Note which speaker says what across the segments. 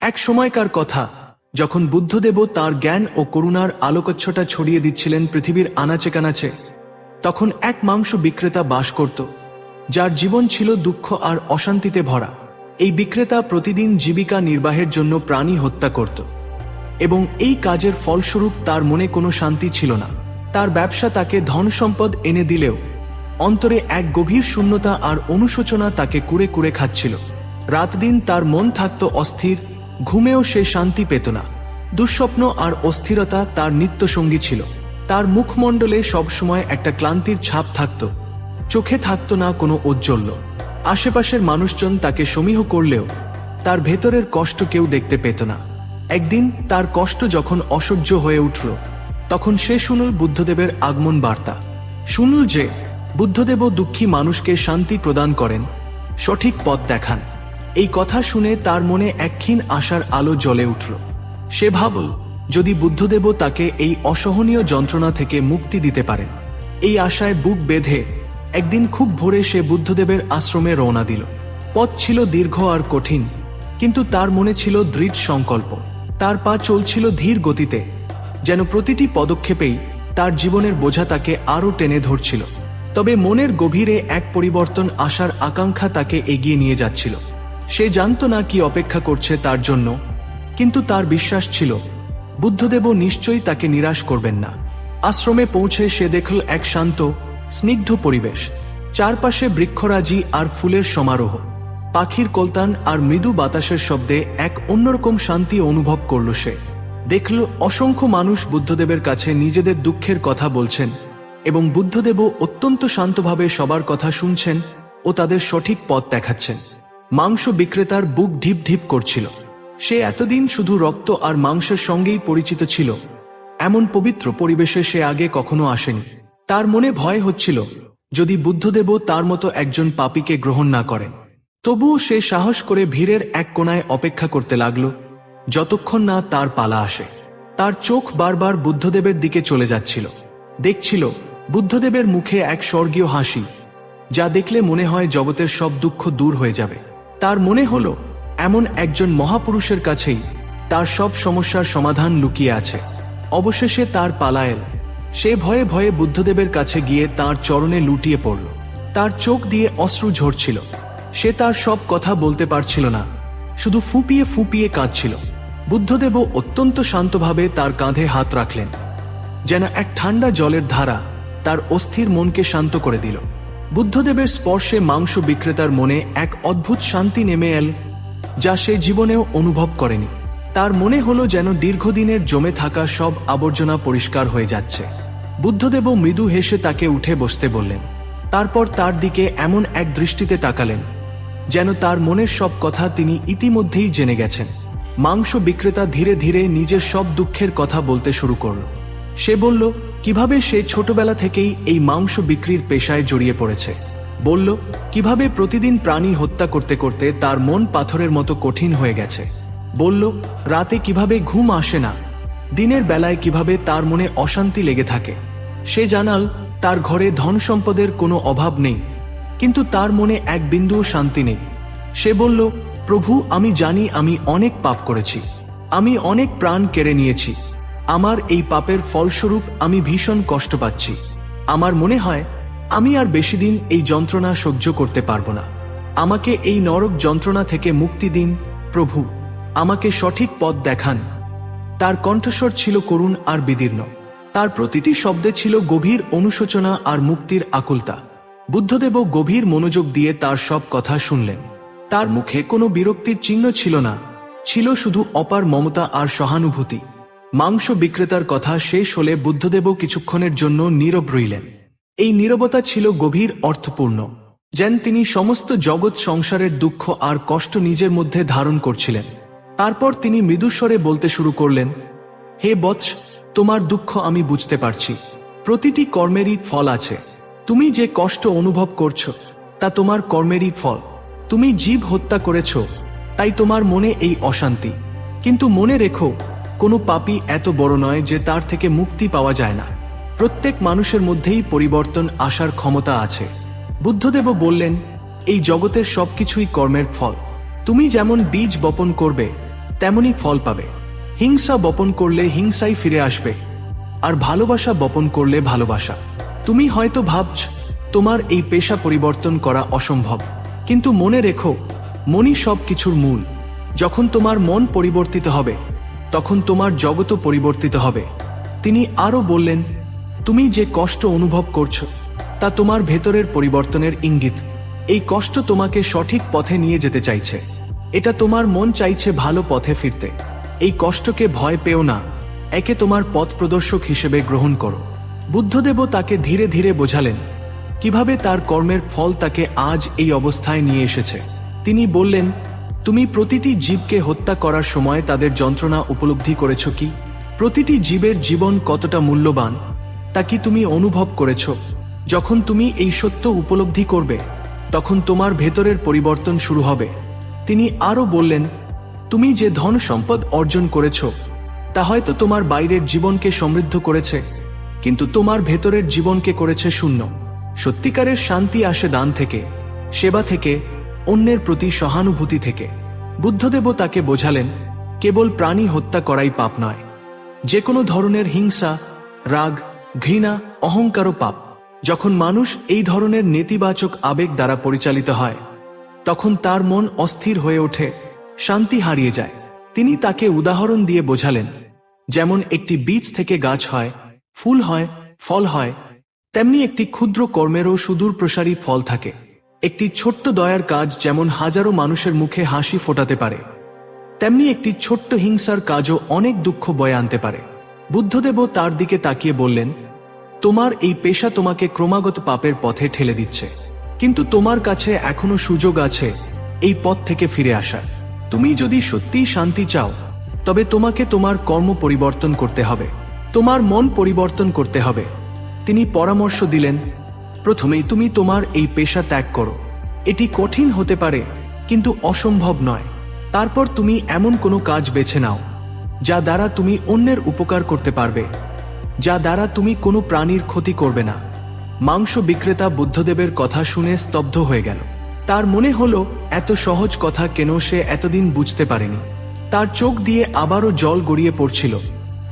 Speaker 1: এক সময়কার কথা, যখন বুদ্ধদেব তার জ্ঞান ও করুণার আলোকচ্ছটা ছড়িয়ে দিচ্ছিলেন পৃথিবীর আনাচে কানাচে, তখন এক মাংস বিক্রেতা বাস করত, যার জীবন ছিল দুঃখ আর অশান্তিতে ভরা। এই বিক্রেতা প্রতিদিন জীবিকা নির্বাহের জন্য প্রাণী হত্যা করত, এবং এই কাজের ফলস্বরূপ তার মনে কোনো শান্তি ছিল না। তার ব্যবসা তাকে ধন সম্পদ এনে দিলেও, অন্তরে এক গভীর শূন্যতা আর অনুশোচনা তাকে কুড়ে কুড়ে খাচ্ছিল। রাত দিন তার মন থাকত অস্থির ঘুমেও সে শান্তি পেত না। দুঃস্বপ্ন আর অস্থিরতা তার নিত্যসঙ্গী ছিল। তার মুখমণ্ডলে সবসময় একটা ক্লান্তির ছাপ থাকত। চোখে থাকত না কোনো ঔজ্জ্বল্য। আশেপাশের মানুষজন তাকে সমীহ করলেও তার ভেতরের কষ্ট কেউ দেখতে পেত না। একদিন তার কষ্ট যখন অসহ্য হয়ে উঠল, তখন সে শুনুল বুদ্ধদেবের আগমন বার্তা। শুনুল যে বুদ্ধদেব দুঃখী মানুষকে শান্তি প্রদান করেন, সঠিক পথ দেখান। এই কথা শুনে তার মনে এক ক্ষীণ আশার আলো জ্বলে উঠল। সে ভাবল, যদি বুদ্ধদেব তাকে এই অসহনীয় যন্ত্রণা থেকে মুক্তি দিতে পারেন এই আশায় বুক বেঁধে একদিন খুব ভোরে সে বুদ্ধদেবের আশ্রমে রওনা দিল। পথ ছিল দীর্ঘ আর কঠিন, কিন্তু তার মনে ছিল দৃঢ় সংকল্প। তার পা চলছিল ধীর গতিতে, যেন প্রতিটি পদক্ষেপেই তার জীবনের বোঝা তাকে আরও টেনে ধরছিল। তবে মনের গভীরে এক পরিবর্তন আসার আকাঙ্ক্ষা তাকে এগিয়ে নিয়ে যাচ্ছিল। সে জানত না কি অপেক্ষা করছে তার জন্য, কিন্তু তার বিশ্বাস ছিল বুদ্ধদেব নিশ্চয়ই তাকে নিরাশ করবেন না। আশ্রমে পৌঁছে সে দেখল এক শান্ত, স্নিগ্ধ পরিবেশ, চারপাশে বৃক্ষরাজি আর ফুলের সমারোহ। পাখির কলতান আর মৃদু বাতাসের শব্দে এক অন্যরকম শান্তি অনুভব করল সে। দেখল অসংখ্য মানুষ বুদ্ধদেবের কাছে নিজেদের দুঃখের কথা বলছেন এবং বুদ্ধদেব অত্যন্ত শান্তভাবে সবার কথা শুনছেন ও তাদের সঠিক পথ দেখাচ্ছেন। মাংস বিক্রেতার বুক ঢিপ ঢিপ করছিল। সে এতদিন শুধু রক্ত আর মাংসের সঙ্গেই পরিচিত ছিল। এমন পবিত্র পরিবেশে সে আগে কখনো আসেনি। তার মনে ভয় হচ্ছিল, যদি বুদ্ধদেব তার মতো একজন পাপীকে গ্রহণ না করেন। তবুও সে সাহস করে ভিড়ের এক কোনায় অপেক্ষা করতে লাগল। যতক্ষণ না তার পালা আসে, তার চোখ বারবার বুদ্ধদেবের দিকে চলে যাচ্ছিল। দেখছিল, বুদ্ধদেবের মুখে এক স্বর্গীয় হাসি, যা দেখলে মনে হয় জগতের সব দুঃখ দূর হয়ে যাবে। তার মনে হলো, এমন একজন মহাপুরুষের কাছেই তার সব সমস্যার সমাধান লুকিয়ে আছে। অবশেষে তার পালা এল সে ভয়ে ভয়ে বুদ্ধদেবের কাছে গিয়ে তার চরণে লুটিয়ে পড়ল। তার চোখ দিয়ে অশ্রু ঝরছিল। সে তার সব কথা বলতে পারছিল না। শুধু ফুপিয়ে ফুপিয়ে কাঁদছিল। বুদ্ধদেব অত্যন্ত শান্তভাবে তার কাঁধে হাত রাখলেন। যেন এক ঠান্ডা জলের ধারা তার অস্থির মনকে শান্ত করে দিল। বুদ্ধদেবের স্পর্শে মাংস বিক্রেতার মনে এক অদ্ভুত শান্তি নেমে এল, যা সে জীবনেও অনুভব করেনি। তার মনে হলো যেন দীর্ঘদিনের জমে থাকা সব আবর্জনা পরিষ্কার হয়ে যাচ্ছে। বুদ্ধদেব মৃদু হেসে তাকে উঠে বসতে বললেন। তারপর তার দিকে এমন এক দৃষ্টিতে তাকালেন, যেন তার মনের সব কথা তিনি ইতিমধ্যেই জেনে গেছেন। মাংস বিক্রেতা ধীরে ধীরে নিজের সব দুঃখের কথা বলতে শুরু করল। সে বলল কীভাবে সে ছোটবেলা থেকেই এই মাংস বিক্রির পেশায় জড়িয়ে পড়েছে? বলল, কীভাবে প্রতিদিন প্রাণী হত্যা করতে করতে তার মন পাথরের মতো কঠিন হয়ে গেছে? বলল, রাতে কীভাবে ঘুম আসে না, দিনের বেলায় কীভাবে তার মনে অশান্তি লেগে থাকে। সে জানাল, তার ঘরে ধন সম্পদের কোনো অভাব নেই, কিন্তু তার মনে এক বিন্দুও শান্তি নেই। সে বলল, প্রভু, আমি জানি আমি অনেক পাপ করেছি, আমি অনেক প্রাণ কেড়ে নিয়েছি আমার এই পাপের ফলস্বরূপ আমি ভীষণ কষ্ট পাচ্ছি। আমার মনে হয়, আমি আর বেশি দিন এই যন্ত্রণা সহ্য করতে পারব না। আমাকে এই নরক যন্ত্রণা থেকে মুক্তি দিন, প্রভু। আমাকে সঠিক পথ দেখান। তার কণ্ঠস্বর ছিল করুণ আর বিদীর্ণ। তার প্রতিটি শব্দে ছিল গভীর অনুশোচনা আর মুক্তির আকুলতা। বুদ্ধদেব গভীর মনোযোগ দিয়ে তার সব কথা শুনলেন। তার মুখে কোনো বিরক্তির চিহ্ন ছিল না। ছিল শুধু অপার মমতা আর সহানুভূতি। মাংস বিক্রেতার কথা শেষ হলে বুদ্ধদেব কিছুক্ষণের জন্য নীরব রইলেন। এই নীরবতা ছিল গভীর অর্থপূর্ণ, যেন তিনি সমস্ত জগৎ সংসারের দুঃখ আর কষ্ট নিজের মধ্যে ধারণ করছিলেন। তারপর তিনি মৃদুস্বরে বলতে শুরু করলেন, হে বৎস, তোমার দুঃখ আমি বুঝতে পারছি। প্রতিটি কর্মেরই ফল আছে। তুমি যে কষ্ট অনুভব করছ, তা তোমার কর্মেরই ফল। তুমি জীব হত্যা করেছ, তাই তোমার মনে এই অশান্তি। কিন্তু মনে রেখো কোনো পাপী এত বড় নয় যে তার থেকে মুক্তি পাওয়া যায় না। প্রত্যেক মানুষের মধ্যেই পরিবর্তন আসার ক্ষমতা আছে। বুদ্ধদেব বললেন, এই জগতের সবকিছুই কর্মের ফল। তুমি যেমন বীজ বপন করবে, তেমনই ফল পাবে। হিংসা বপন করলে হিংসাই ফিরে আসবে, আর ভালোবাসা বপন করলে ভালোবাসা। তুমি হয়তো ভাবছ, তোমার এই পেশা পরিবর্তন করা অসম্ভব। কিন্তু মনে রেখো, মনই সব কিছুর মূল। যখন তোমার মন পরিবর্তিত হবে তখন তোমার জগতও পরিবর্তিত হবে। তিনি আরও বললেন, তুমি যে কষ্ট অনুভব করছ, তা তোমার ভেতরের পরিবর্তনের ইঙ্গিত। এই কষ্ট তোমাকে সঠিক পথে নিয়ে যেতে চাইছে। এটা তোমার মন চাইছে ভালো পথে ফিরতে। এই কষ্টকে ভয় পেও না। একে তোমার পথ প্রদর্শক হিসেবে গ্রহণ করো। বুদ্ধদেব তাকে ধীরে ধীরে বোঝালেন, কীভাবে তার কর্মের ফল তাকে আজ এই অবস্থায় নিয়ে এসেছে? তিনি বললেন তুমি প্রতিটি জীবকে হত্যা করার সময় তাদের যন্ত্রণা উপলব্ধি করেছ কি? প্রতিটি জীবের জীবন কতটা মূল্যবান, তা কি তুমি অনুভব করেছ? যখন তুমি এই সত্য উপলব্ধি করবে, তখন তোমার ভেতরের পরিবর্তন শুরু হবে। তিনি আরও বললেন, তুমি যে ধন সম্পদ অর্জন করেছ, তা হয়তো তোমার বাইরের জীবনকে সমৃদ্ধ করেছে, কিন্তু তোমার ভেতরের জীবনকে করেছে শূন্য। সত্যিকারের শান্তি আসে দান থেকে, সেবা থেকে অন্যের প্রতি সহানুভূতি থেকে। বুদ্ধদেবও তাকে বোঝালেন, কেবল প্রাণী হত্যা করাই পাপ নয়। যে কোনো ধরনের হিংসা, রাগ, ঘৃণা, অহংকারও পাপ। যখন মানুষ এই ধরনের নেতিবাচক আবেগ দ্বারা পরিচালিত হয়, তখন তার মন অস্থির হয়ে ওঠে, শান্তি হারিয়ে যায়। তিনি তাকে উদাহরণ দিয়ে বোঝালেন, যেমন একটি বীজ থেকে গাছ হয়, ফুল হয়, ফল হয়, তেমনি একটি ক্ষুদ্র কর্মেরও সুদূর প্রসারী ফল থাকে। একটি ছোট্ট দয়ার কাজ যেমন হাজারো মানুষের মুখে হাসি ফোটাতে পারে, তেমনি একটি ছোট্ট হিংসার কাজও অনেক দুঃখ বয়ে আনতে পারে। বুদ্ধদেবও তার দিকে তাকিয়ে বললেন, তোমার এই পেশা তোমাকে ক্রমাগত পাপের পথে ঠেলে দিচ্ছে। কিন্তু তোমার কাছে এখনও সুযোগ আছে এই পথ থেকে ফিরে আসার। তুমি যদি সত্যিই শান্তি চাও, তবে তোমাকে তোমার কর্ম পরিবর্তন করতে হবে। তোমার মন পরিবর্তন করতে হবে। তিনি পরামর্শ দিলেন প্রথমেই তুমি তোমার এই পেশা ত্যাগ করো। এটি কঠিন হতে পারে, কিন্তু অসম্ভব নয়। তারপর তুমি এমন কোনো কাজ বেছে নাও, যা দ্বারা তুমি অন্যের উপকার করতে পারবে, যা দ্বারা তুমি কোনো প্রাণীর ক্ষতি করবে না। মাংস বিক্রেতা বুদ্ধদেবের কথা শুনে স্তব্ধ হয়ে গেল। তার মনে হলো, এত সহজ কথা কেন সে এতদিন বুঝতে পারেনি। তার চোখ দিয়ে আবারও জল গড়িয়ে পড়ছিল।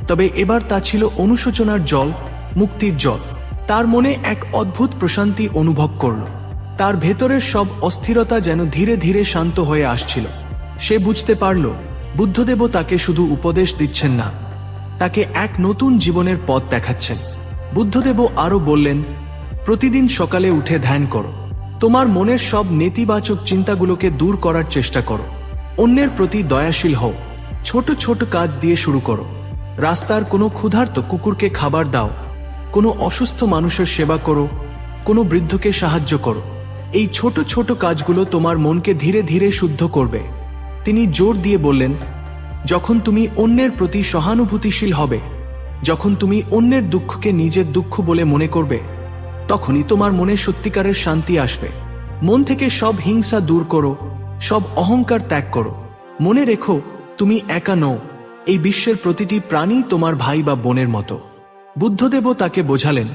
Speaker 1: তবে এবার তা ছিল অনুশোচনার জল, মুক্তির জল। তার মনে এক অদ্ভুত প্রশান্তি অনুভব করল। তার ভেতরের সব অস্থিরতা যেন ধীরে ধীরে শান্ত হয়ে আসছিল। সে বুঝতে পারল বুদ্ধদেব তাকে শুধু উপদেশ দিচ্ছেন না। তাকে এক নতুন জীবনের পথ দেখাচ্ছেন। বুদ্ধদেব আরও বললেন, প্রতিদিন সকালে উঠে ধ্যান করো। তোমার মনের সব নেতিবাচক চিন্তাগুলোকে দূর করার চেষ্টা করো। অন্যের প্রতি দয়াশীল হও। ছোট ছোট কাজ দিয়ে শুরু করো। রাস্তার কোনো ক্ষুধার্ত কুকুরকে খাবার দাও। কোনো অসুস্থ মানুষের সেবা করো, কোনো বৃদ্ধকে সাহায্য করো। এই ছোট ছোট কাজগুলো তোমার মনকে ধীরে ধীরে শুদ্ধ করবে। তিনি জোর দিয়ে বললেন, যখন তুমি অন্যের প্রতি সহানুভূতিশীল হবে, যখন তুমি অন্যের দুঃখকে নিজের দুঃখ বলে মনে করবে, তখনই তোমার মনে সত্যিকারের শান্তি আসবে। মন থেকে সব হিংসা দূর করো, সব অহংকার ত্যাগ করো। মনে রেখো, তুমি একা নও। এই বিশ্বের প্রতিটি প্রাণী তোমার ভাই বা বোনের মতো। বুদ্ধদেবও তাকে বোঝালেন,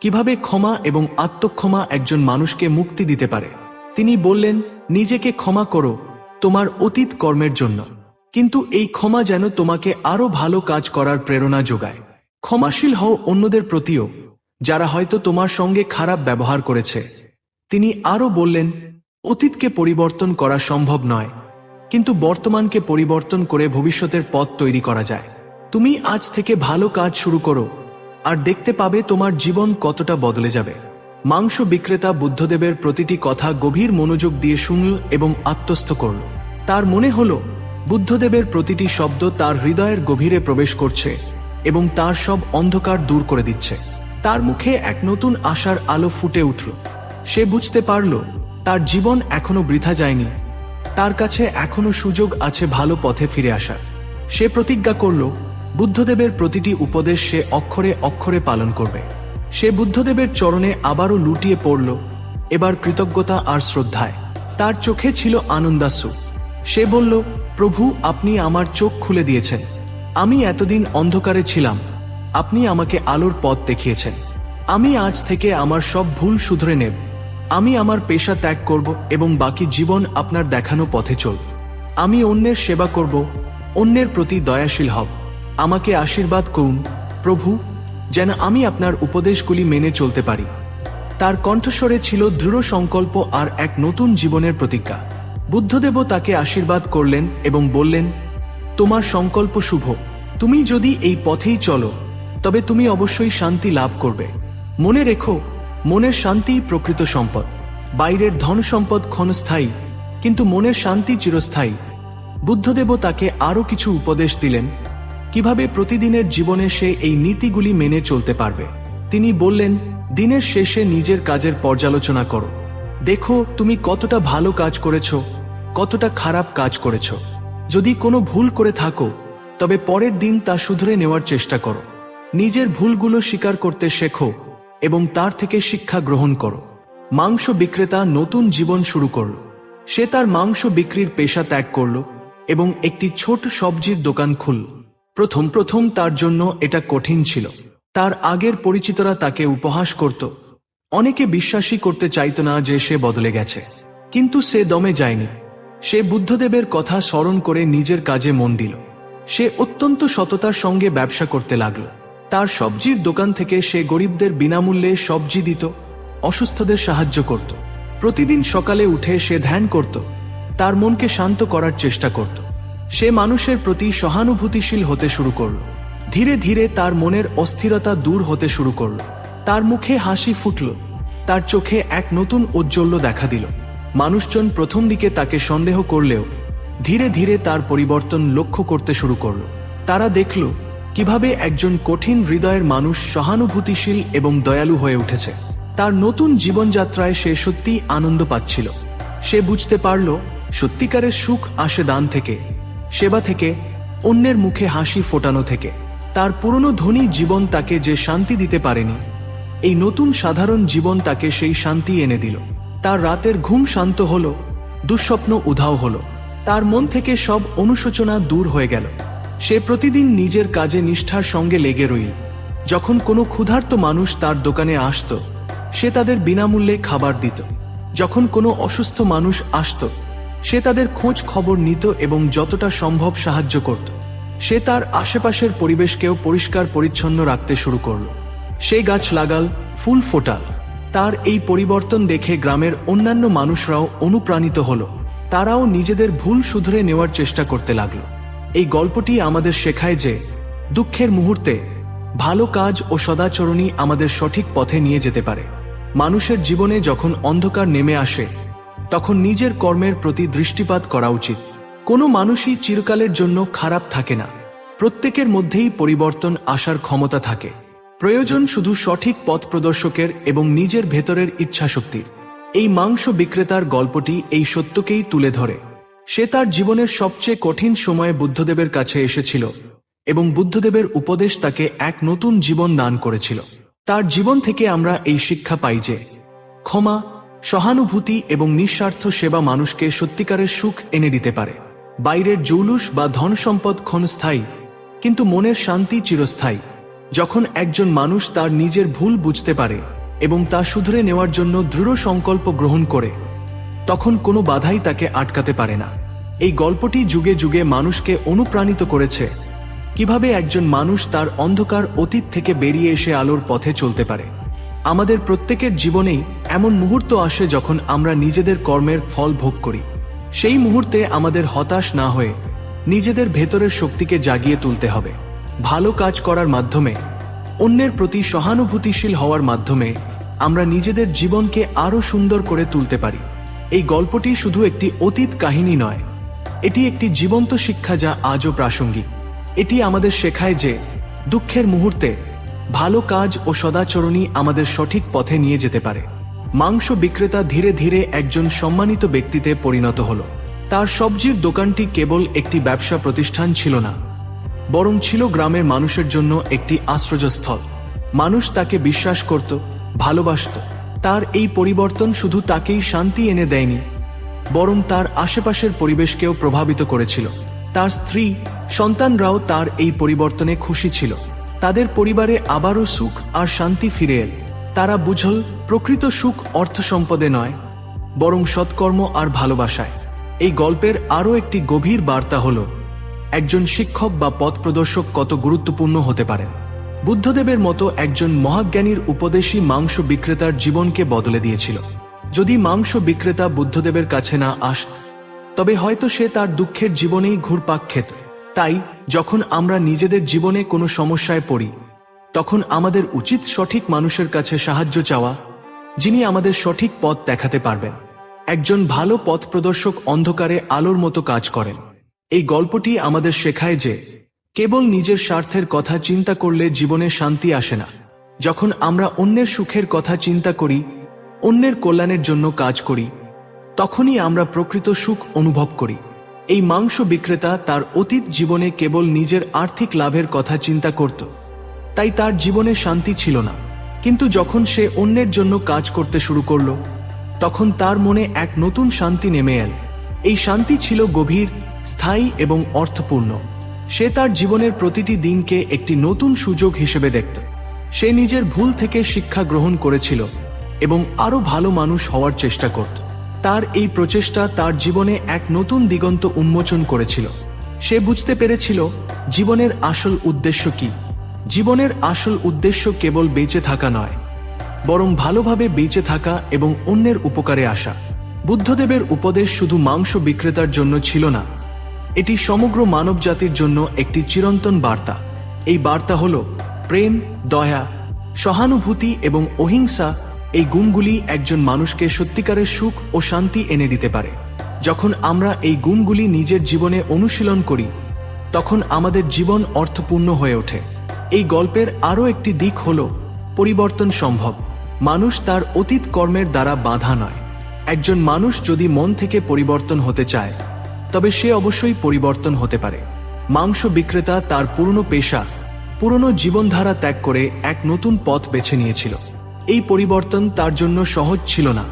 Speaker 1: কীভাবে ক্ষমা এবং আত্মক্ষমা একজন মানুষকে মুক্তি দিতে পারে? তিনি বললেন, নিজেকে ক্ষমা করো, তোমার অতীত কর্মের জন্য। কিন্তু এই ক্ষমা যেন তোমাকে আরও ভালো কাজ করার প্রেরণা যোগায়। ক্ষমাশীল হও অন্যদের প্রতিও, যারা হয়তো তোমার সঙ্গে খারাপ ব্যবহার করেছে। তিনি আরও বললেন, অতীতকে পরিবর্তন করা সম্ভব নয়, কিন্তু বর্তমানকে পরিবর্তন করে ভবিষ্যতের পথ তৈরি করা যায়। তুমি আজ থেকে ভালো কাজ শুরু করো আর দেখতে পাবে তোমার জীবন কতটা বদলে যাবে। মাংস বিক্রেতা বুদ্ধদেবের প্রতিটি কথা গভীর মনোযোগ দিয়ে শুনল এবং আত্মস্থ করল তার মনে হলো, বুদ্ধদেবের প্রতিটি শব্দ তার হৃদয়ের গভীরে প্রবেশ করছে এবং তার সব অন্ধকার দূর করে দিচ্ছে। তার মুখে এক নতুন আশার আলো ফুটে উঠল। সে বুঝতে পারল, তার জীবন এখনও বৃথা যায়নি। তার কাছে এখনও সুযোগ আছে ভালো পথে ফিরে আসার। সে প্রতিজ্ঞা করল বুদ্ধদেবের প্রতিটি উপদেশ সে অক্ষরে অক্ষরে পালন করবে। সে বুদ্ধদেবের চরণে আবারও লুটিয়ে পড়ল, এবার কৃতজ্ঞতা আর শ্রদ্ধায়। তার চোখে ছিল আনন্দাসু সে বলল, প্রভু, আপনি আমার চোখ খুলে দিয়েছেন। আমি এতদিন অন্ধকারে ছিলাম। আপনি আমাকে আলোর পথ দেখিয়েছেন। আমি আজ থেকে আমার সব ভুল শুধরে নেব। আমি আমার পেশা ত্যাগ করব এবং বাকি জীবন আপনার দেখানো পথে চলব। আমি অন্যের সেবা করব, অন্যের প্রতি দয়াশীল হব। আমাকে আশীর্বাদ করুন, প্রভু, যেন আমি আপনার উপদেশগুলি মেনে চলতে পারি। তার কণ্ঠস্বরে ছিল দৃঢ় সংকল্প আর এক নতুন জীবনের প্রতিজ্ঞা। বুদ্ধদেব তাকে আশীর্বাদ করলেন এবং বললেন, তোমার সংকল্প শুভ। তুমি যদি এই পথেই চলো, তবে তুমি অবশ্যই শান্তি লাভ করবে। মনে রেখো, মনের শান্তিই প্রকৃত সম্পদ। বাইরের ধন সম্পদ ক্ষণস্থায়ী, কিন্তু মনের শান্তি চিরস্থায়ী। বুদ্ধদেব তাকে আরও কিছু উপদেশ দিলেন। কীভাবে প্রতিদিনের জীবনে সে এই নীতিগুলি মেনে চলতে পারবে? তিনি বললেন, দিনের শেষে নিজের কাজের পর্যালোচনা করো। দেখো তুমি কতটা ভালো কাজ করেছ, কতটা খারাপ কাজ করেছ। যদি কোনো ভুল করে থাকো, তবে পরের দিন তা শুধরে নেওয়ার চেষ্টা করো। নিজের ভুলগুলো স্বীকার করতে শেখো এবং তার থেকে শিক্ষা গ্রহণ করো। মাংস বিক্রেতা নতুন জীবন শুরু করল। সে তার মাংস বিক্রির পেশা ত্যাগ করল এবং একটি ছোট সবজির দোকান খুলল। প্রথম প্রথম তার জন্য এটা কঠিন ছিল। তার আগের পরিচিতরা তাকে উপহাস করত। অনেকে বিশ্বাসই করতে চাইত না যে সে বদলে গেছে। কিন্তু সে দমে যায়নি। সে বুদ্ধদেবের কথা স্মরণ করে নিজের কাজে মন দিল। সে অত্যন্ত সততার সঙ্গে ব্যবসা করতে লাগল। তার সবজির দোকান থেকে সে গরিবদের বিনামূল্যে সবজি দিত, অসুস্থদের সাহায্য করত। প্রতিদিন সকালে উঠে সে ধ্যান করত। তার মনকে শান্ত করার চেষ্টা করত। সে মানুষের প্রতি সহানুভূতিশীল হতে শুরু করল। ধীরে ধীরে তার মনের অস্থিরতা দূর হতে শুরু করল। তার মুখে হাসি ফুটল। তার চোখে এক নতুন ঔজ্জ্বল্য দেখা দিল। মানুষজন প্রথম দিকে তাকে সন্দেহ করলেও ধীরে ধীরে তার পরিবর্তন লক্ষ্য করতে শুরু করল। তারা দেখল কীভাবে একজন কঠিন হৃদয়ের মানুষ সহানুভূতিশীল এবং দয়ালু হয়ে উঠেছে। তার নতুন জীবনযাত্রায় সে সত্যিই আনন্দ পাচ্ছিল। সে বুঝতে পারল, সত্যিকারের সুখ আসে দান থেকে। সেবা থেকে, অন্যের মুখে হাসি ফোটানো থেকে। তার পুরনো ধনী জীবন তাকে যে শান্তি দিতে পারেনি, এই নতুন সাধারণ জীবন তাকে সেই শান্তি এনে দিল। তার রাতের ঘুম শান্ত হল, দুঃস্বপ্ন উধাও হল। তার মন থেকে সব অনুশোচনা দূর হয়ে গেল। সে প্রতিদিন নিজের কাজে নিষ্ঠার সঙ্গে লেগে রইল। যখন কোনো ক্ষুধার্ত মানুষ তার দোকানে আসত, সে তাদের বিনামূল্যে খাবার দিত। যখন কোনো অসুস্থ মানুষ আসত সে তাদের খোঁজ খবর নিত এবং যতটা সম্ভব সাহায্য করত। সে তার আশেপাশের পরিবেশকেও পরিষ্কার পরিচ্ছন্ন রাখতে শুরু করল। সে গাছ লাগাল, ফুল ফোটাল। তার এই পরিবর্তন দেখে গ্রামের অন্যান্য মানুষরাও অনুপ্রাণিত হল। তারাও নিজেদের ভুল শুধরে নেওয়ার চেষ্টা করতে লাগল। এই গল্পটি আমাদের শেখায় যে, দুঃখের মুহূর্তে ভালো কাজ ও সদাচরণই আমাদের সঠিক পথে নিয়ে যেতে পারে। মানুষের জীবনে যখন অন্ধকার নেমে আসে তখন নিজের কর্মের প্রতি দৃষ্টিপাত করা উচিত। কোনো মানুষই চিরকালের জন্য খারাপ থাকে না। প্রত্যেকের মধ্যেই পরিবর্তন আসার ক্ষমতা থাকে। প্রয়োজন শুধু সঠিক পথ প্রদর্শকের এবং নিজের ভেতরের ইচ্ছাশক্তির। এই মাংস বিক্রেতার গল্পটি এই সত্যকেই তুলে ধরে। সে তার জীবনের সবচেয়ে কঠিন সময়ে বুদ্ধদেবের কাছে এসেছিল এবং বুদ্ধদেবের উপদেশ তাকে এক নতুন জীবন দান করেছিল। তার জীবন থেকে আমরা এই শিক্ষা পাই যে, ক্ষমা সহানুভূতি এবং নিঃস্বার্থ সেবা মানুষকে সত্যিকারের সুখ এনে দিতে পারে। বাইরের জৌলুস বা ধন সম্পদ ক্ষণস্থায়ী, কিন্তু মনের শান্তি চিরস্থায়ী। যখন একজন মানুষ তার নিজের ভুল বুঝতে পারে এবং তা শুধরে নেওয়ার জন্য দৃঢ় সংকল্প গ্রহণ করে, তখন কোনো বাধাই তাকে আটকাতে পারে না। এই গল্পটি যুগে যুগে মানুষকে অনুপ্রাণিত করেছে। কীভাবে একজন মানুষ তার অন্ধকার অতীত থেকে বেরিয়ে এসে আলোর পথে চলতে পারে? আমাদের প্রত্যেকের জীবনেই এমন মুহূর্ত আসে যখন আমরা নিজেদের কর্মের ফল ভোগ করি। সেই মুহূর্তে আমাদের হতাশ না হয়ে নিজেদের ভেতরের শক্তিকে জাগিয়ে তুলতে হবে। ভালো কাজ করার মাধ্যমে, অন্যের প্রতি সহানুভূতিশীল হওয়ার মাধ্যমে আমরা নিজেদের জীবনকে আরও সুন্দর করে তুলতে পারি। এই গল্পটি শুধু একটি অতীত কাহিনী নয়, এটি একটি জীবন্ত শিক্ষা যা আজও প্রাসঙ্গিক। এটি আমাদের শেখায় যে দুঃখের মুহূর্তে ভালো কাজ ও সদাচরণই আমাদের সঠিক পথে নিয়ে যেতে পারে। মাংস বিক্রেতা ধীরে ধীরে একজন সম্মানিত ব্যক্তিতে পরিণত হল। তার সবজির দোকানটি কেবল একটি ব্যবসা প্রতিষ্ঠান ছিল না, বরং ছিল গ্রামের মানুষের জন্য একটি আশ্রয়স্থল। মানুষ তাকে বিশ্বাস করত, ভালোবাসত। তার এই পরিবর্তন শুধু তাকেই শান্তি এনে দেয়নি, বরং তার আশেপাশের পরিবেশকেও প্রভাবিত করেছিল। তার স্ত্রী, সন্তানরাও তার এই পরিবর্তনে খুশি ছিল। তাদের পরিবারে আবারও সুখ আর শান্তি ফিরে এল। তারা বুঝল, প্রকৃত সুখ অর্থ সম্পদে নয়, বরং সৎকর্ম আর ভালোবাসায়। এই গল্পের আরও একটি গভীর বার্তা হল, একজন শিক্ষক বা পথ প্রদর্শক কত গুরুত্বপূর্ণ হতে পারে বুদ্ধদেবের মতো একজন মহাজ্ঞানীর উপদেশী মাংস বিক্রেতার জীবনকে বদলে দিয়েছিল। যদি মাংস বিক্রেতা বুদ্ধদেবের কাছে না আস, তবে হয়তো সে তার দুঃখের জীবনেই ঘুরপাক খেত। তাই যখন আমরা নিজেদের জীবনে কোনো সমস্যায় পড়ি, তখন আমাদের উচিত সঠিক মানুষের কাছে সাহায্য চাওয়া, যিনি আমাদের সঠিক পথ দেখাতে পারবেন। একজন ভালো পথ প্রদর্শক অন্ধকারে আলোর মতো কাজ করেন। এই গল্পটি আমাদের শেখায় যে, কেবল নিজের স্বার্থের কথা চিন্তা করলে জীবনে শান্তি আসে না। যখন আমরা অন্যের সুখের কথা চিন্তা করি, অন্যের কল্যাণের জন্য কাজ করি, তখনই আমরা প্রকৃত সুখ অনুভব করি। এই মাংস বিক্রেতা তার অতীত জীবনে কেবল নিজের আর্থিক লাভের কথা চিন্তা করত। তাই তার জীবনে শান্তি ছিল না। কিন্তু যখন সে অন্যের জন্য কাজ করতে শুরু করল, তখন তার মনে এক নতুন শান্তি নেমে এল। এই শান্তি ছিল গভীর, স্থায়ী এবং অর্থপূর্ণ। সে তার জীবনের প্রতিটি দিনকে একটি নতুন সুযোগ হিসেবে দেখত। সে নিজের ভুল থেকে শিক্ষা গ্রহণ করেছিল এবং আরও ভালো মানুষ হওয়ার চেষ্টা করত। তার এই প্রচেষ্টা তার জীবনে এক নতুন দিগন্ত উন্মোচন করেছিল। সে বুঝতে পেরেছিল, জীবনের আসল উদ্দেশ্য কি। জীবনের আসল উদ্দেশ্য কেবল বেঁচে থাকা নয়, বরং ভালোভাবে বেঁচে থাকা এবং অন্যের উপকারে আসা। বুদ্ধদেবের উপদেশ শুধু মাংস বিক্রেতার জন্য ছিল না, এটি সমগ্র মানবজাতির জন্য একটি চিরন্তন বার্তা। এই বার্তা হল, প্রেম, দয়া, সহানুভূতি এবং অহিংসা এই গুণগুলি একজন মানুষকে সত্যিকারের সুখ ও শান্তি এনে দিতে পারে। যখন আমরা এই গুণগুলি নিজের জীবনে অনুশীলন করি, তখন আমাদের জীবন অর্থপূর্ণ হয়ে ওঠে। এই গল্পের আরও একটি দিক হল পরিবর্তন সম্ভব। মানুষ তার অতীত কর্মের দ্বারা বাধা নয়। একজন মানুষ যদি মন থেকে পরিবর্তন হতে চায়, তবে সে অবশ্যই পরিবর্তন হতে পারে। মাংস বিক্রেতা তার পুরনো পেশা, পুরনো জীবনধারা ত্যাগ করে এক নতুন পথ বেছে নিয়েছিল। এই পরিবর্তন তার জন্য সহজ ছিল না।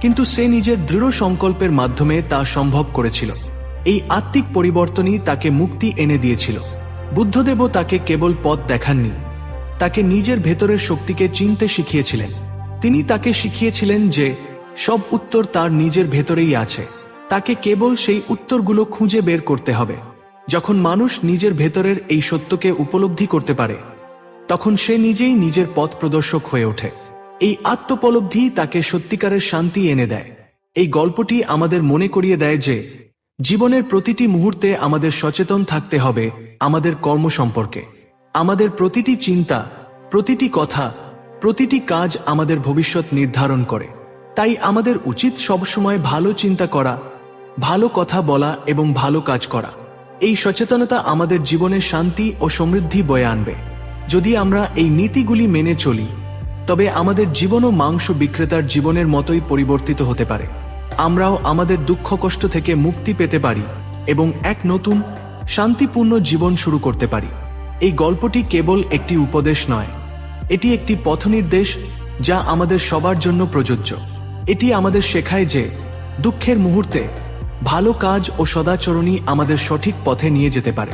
Speaker 1: কিন্তু সে নিজের দৃঢ় সংকল্পের মাধ্যমে তা সম্ভব করেছিল। এই আত্মিক পরিবর্তনই তাকে মুক্তি এনে দিয়েছিল। বুদ্ধদেবও তাকে কেবল পথ দেখাননি, তাকে নিজের ভেতরের শক্তিকে চিনতে শিখিয়েছিলেন। তিনি তাকে শিখিয়েছিলেন যে সব উত্তর তার নিজের ভেতরেই আছে। তাকে কেবল সেই উত্তরগুলো খুঁজে বের করতে হবে। যখন মানুষ নিজের ভেতরের এই সত্যকে উপলব্ধি করতে পারে, তখন সে নিজেই নিজের পথ প্রদর্শক হয়ে ওঠে। এই আত্মপলব্ধি তাকে সত্যিকারের শান্তি এনে দেয়। এই গল্পটি আমাদের মনে করিয়ে দেয় যে, জীবনের প্রতিটি মুহূর্তে আমাদের সচেতন থাকতে হবে আমাদের কর্ম সম্পর্কে। আমাদের প্রতিটি চিন্তা, প্রতিটি কথা, প্রতিটি কাজ আমাদের ভবিষ্যৎ নির্ধারণ করে। তাই আমাদের উচিত সবসময় ভালো চিন্তা করা, ভালো কথা বলা এবং ভালো কাজ করা। এই সচেতনতা আমাদের জীবনে শান্তি ও সমৃদ্ধি বয়ে আনবে। যদি আমরা এই নীতিগুলি মেনে চলি তবে আমাদের জীবনও মাংস বিক্রেতার জীবনের মতোই পরিবর্তিত হতে পারে। আমরাও আমাদের দুঃখ কষ্ট থেকে মুক্তি পেতে পারি এবং এক নতুন, শান্তিপূর্ণ জীবন শুরু করতে পারি। এই গল্পটি কেবল একটি উপদেশ নয়। এটি একটি পথনির্দেশ যা আমাদের সবার জন্য প্রযোজ্য। এটি আমাদের শেখায় যে দুঃখের মুহূর্তে ভালো কাজ ও সদাচরণই আমাদের সঠিক পথে নিয়ে যেতে পারে।